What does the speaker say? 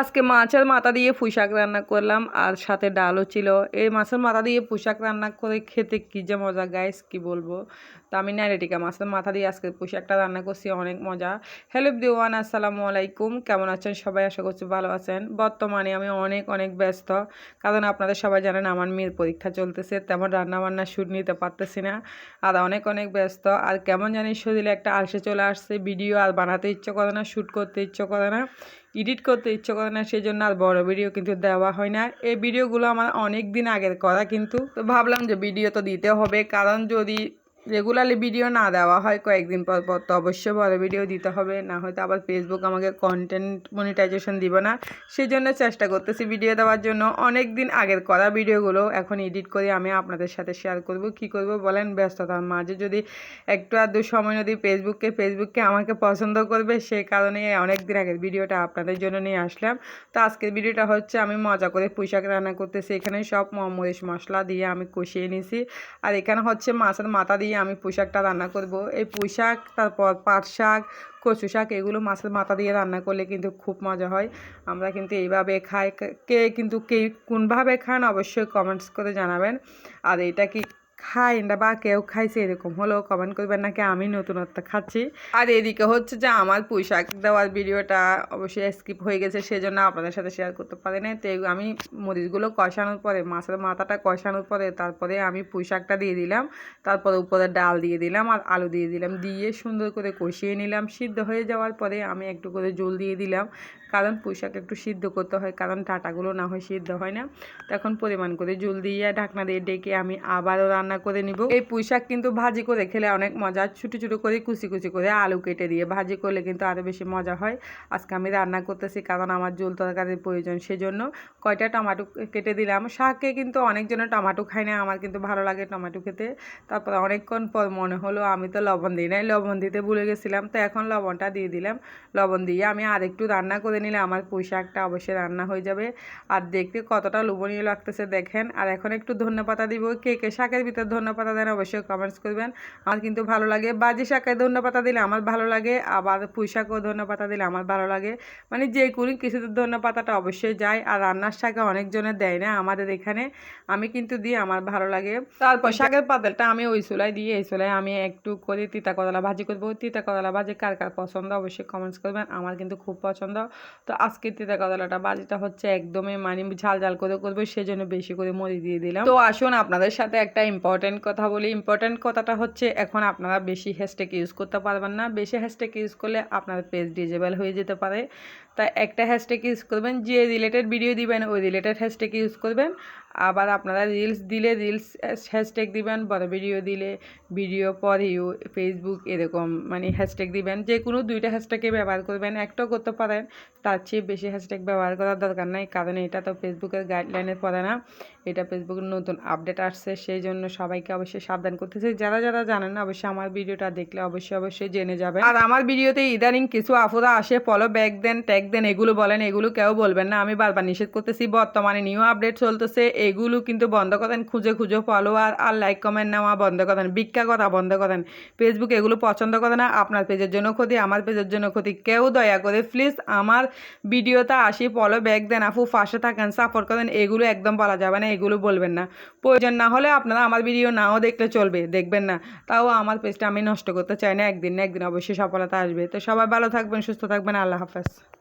আজকে মাছের মাথা দিয়ে পুঁইশাক রান্না করলাম, আর সাথে ডালও ছিল। এই মাছের মাথা দিয়ে পুঁইশাক রান্না করে খেতে কী যে মজা গাইস কি বলব? তো আমি নাইরেটিকা মাছের মাথা দিয়ে আজকে পুঁইশাকটা রান্না করছি, অনেক মজা। হ্যালো দিওয়ান আসসালামু আলাইকুম, কেমন আছেন সবাই? আশা করছি ভালো আছেন। বর্তমানে আমি অনেক অনেক ব্যস্ত, কারণ আপনাদের সবাই জানেন আমার মেয়ের পরীক্ষা চলতেছে, তেমন রান্নাবান্না শুট নিতে পারতেছি না, আর অনেক অনেক ব্যস্ত। আর কেমন জানি শরীরে একটা আলসে চলে আসছে ভিডিও আর বানাতে ইচ্ছে করে না শ্যুট করতে ইচ্ছে করে না। এডিট করতে ইচ্ছে করে না সেই জন্য আর বড় ভিডিও কিন্তু দেওয়া হয় না। এই ভিডিওগুলো আমার অনেক দিন আগের করা কিন্তু। তো ভাবলাম যে ভিডিও তো দিতে হবে, কারণ যদি রেগুলারলি ভিডিও না দেওয়া হয়, কয়েকদিন পর পর তো অবশ্যই বড় ভিডিও দিতে হবে, না হয়তো আবার ফেসবুক আমাকে কন্টেন্ট মনিটাইজেশন দিব না। সেই জন্য চেষ্টা করতেছি ভিডিও দেওয়ার জন্য। অনেক দিন আগের করা ভিডিওগুলো এখন এডিট করে আমি আপনাদের সাথে শেয়ার করব। কি করব বলেন? ব্যস্ততার মাঝে যদি একটু আধটু সময় যদি ফেসবুককে ফেসবুককে আমাকে পছন্দ করবে সেই কারণে অনেক দিন আগের ভিডিওটা আপনাদের জন্য নিয়ে আসলাম। তো আজকের ভিডিওটা হচ্ছে, আমি মজা করে পোশাক রান্না করতেছি। এখানে সব মরিচ মশলা দিয়ে আমি কষিয়ে নিছি। আর এখানে হচ্ছে মাছের মাথা দিয়ে আমি পোশাকটা রান্না করব। এই পোশাক তারপর পাট শাক, কচু শাক, এগুলো মাছের মাথা দিয়ে রান্না করলে কিন্তু খুব মজা হয়। আমরা কিন্তু এইভাবে খাই। কে কিন্তু কে, কোনভাবে খান অবশ্যই কমেন্টস করে জানাবেন। আর এটা কি খাই না বা কেউ খাইছে এরকম হলেও কমেন্ট করবেন নাকি আমি নতুনত্ব খাচ্ছি। আর এদিকে হচ্ছে যে আমার পুঁইশাক দেওয়ার ভিডিওটা অবশ্যই স্কিপ হয়ে গেছে, সেজন্য আপনাদের সাথে শেয়ার করতে পারি না তো আমি মরিচগুলো কষানোর পরে, মাছের মাথাটা কষানোর পরে তারপরে আমি পুঁইশাকটা দিয়ে দিলাম, তারপরে উপরে ডাল দিয়ে দিলাম আর আলু দিয়ে দিলাম। দিয়ে সুন্দর করে কষিয়ে নিলাম, সিদ্ধ হয়ে যাওয়ার পরে আমি একটু করে জল দিয়ে দিলাম, কারণ পুঁইশাক একটু সিদ্ধ করতে হয়, কারণ ডাটাগুলো না হয় সিদ্ধ হয় না। তখন পরিমাণ করে জল দিয়ে ঢাকনা দিয়ে ডেকে আমি আবারও রান্না করে নিব। এই পুঁইশাক কিন্তু ভাজি করে খেলে অনেক মজা। ছোটো ছোটো করে কুচি কুচি করে আলু কেটে দিয়ে ভাজি করলে কিন্তু আরও বেশি মজা হয়। আজকে আমি রান্না করতেছি কারণ আমার জল তরকারির প্রয়োজন সেজন্য কয়টা টমাটো কেটে দিলাম। শাকে কিন্তু অনেকজনের টমাটো খায় না, আমার কিন্তু ভালো লাগে টমাটো খেতে। তারপর অনেকক্ষণ পর মনে হলো আমি তো লবণ দিই নাই, লবণ দিতে ভুলে গেছিলাম। তো এখন লবণটা দিয়ে দিলাম। লবণ দিয়ে আমি আর একটু রান্না করে নিলে আমার পুঁই শাকটা অবশ্যই রান্না হয়ে যাবে। আর দেখতে কতটা লোভনীয় লাগতেছে দেখেন। আর এখন একটু ধন্যপাতা দিব, কে কে শাকের ভিতর ধন্যপাতা দেন, অবশ্যই কমেন্টস করবেন। আমার কিন্তু ভালো লাগে। বাজি শাকে ধন্যপাতা দিলে আমার ভালো লাগে, আবার পুঁই শাকও ধন্যপাতা দিলে আমার ভালো লাগে। মানে যে কোনো কিছুতে ধন্যপাতাটা অবশ্যই যায়, আর রান্নার শাকে অনেকজনের দেয় না আমাদের এখানে। আমি কিন্তু দিই, আমার ভালো লাগে। তারপর শাকের পাতালটা আমি ওই চুলায় দিয়ে, এই চুলায় আমি একটু করে তিতা কদলা ভাজি করব। তিতা কদলা ভাজি কার কার পছন্দ, অবশ্যই কমেন্টস করবেন। আমার কিন্তু খুব পছন্দ। তো আজকে তিতা কদলাটা বাজিটা হচ্ছে একদমই মানে ঝাল ঝাল করে করব, সেজন্য বেশি করে মরি দিয়ে দিলাম। তো আসুন আপনাদের সাথে একটা ইম্পর্টেন্ট কথা বলি। ইম্পর্টেন্ট কথাটা হচ্ছে, এখন আপনারা বেশি হ্যাশট্যাগ ইউজ করতে পারবেন না। বেশি হ্যাশট্যাগ ইউজ করলে আপনার পেজ ডিজেবল হয়ে যেতে পারে। তাই একটা হ্যাশট্যাগ ইউজ করবেন, যে রিলেটেড ভিডিও দিবেন, ওই রিলেটেড হ্যাশট্যাগ ইউজ করবেন। আবার আপনারা রিলস দিলে রিলস হ্যাশট্যাগ দিবেন বড় ভিডিও দিলে ভিডিও পর ইউ ফেসবুক এরকম মানে হ্যাশট্যাগ দিবেন। যে কোনো দুইটা হ্যাশট্যাগে ব্যবহার করবেন, একটাও করতে পারেন, তার চেয়ে বেশি হ্যাশট্যাগ ব্যবহার করার দরকার নাই, কারণ এটা তো ফেসবুকের গাইডলাইনে পড়ে না। এটা ফেসবুকের নতুন আপডেট আসছে, সেই জন্য সবাইকে অবশ্যই সাবধান করতেছে। যারা যারা জানেন না, অবশ্যই আমার ভিডিওটা দেখলে অবশ্যই অবশ্যই জেনে যাবে আর আমার ভিডিওতে ইদানিং কিছু আফুরা আসে ফলো ব্যাক দেন ট্যাগ দেন, এগুলো বলেন, এগুলো কেউ বলবেন না। আমি বারবার নিষেধ করতেছি, বর্তমানে নিউ আপডেট চলতেছে এগুলো কিন্তু বন্ধ করেন, খুঁজে খুঁজে ফলোয়ার আর লাইক কমেন্ট নেওয়া বন্ধ করেন, ভিক্ষা করা বন্ধ করেন। ফেসবুক এগুলো পছন্দ করে না, আপনার পেজের জন্য ক্ষতি, আমার পেজের জন্য ক্ষতি। কেউ দয়া করে প্লিজ আমার ভিডিওতে আসি ফলো ব্যাক দেন, আপু ফাঁসে থাকেন সাপোর্ট করেন, এগুলো একদম বলা যাবে না, এগুলো বলবেন না। প্রয়োজন না হলে আপনারা আমার ভিডিও নাও দেখলে চলবে, দেখবেন না। তাও আমার পেজটা আমি নষ্ট করতে চাই না, একদিন না একদিন অবশ্যই সফলতা আসবে। তো সবাই ভালো থাকবেন, সুস্থ থাকবেন, আল্লাহ হাফেজ।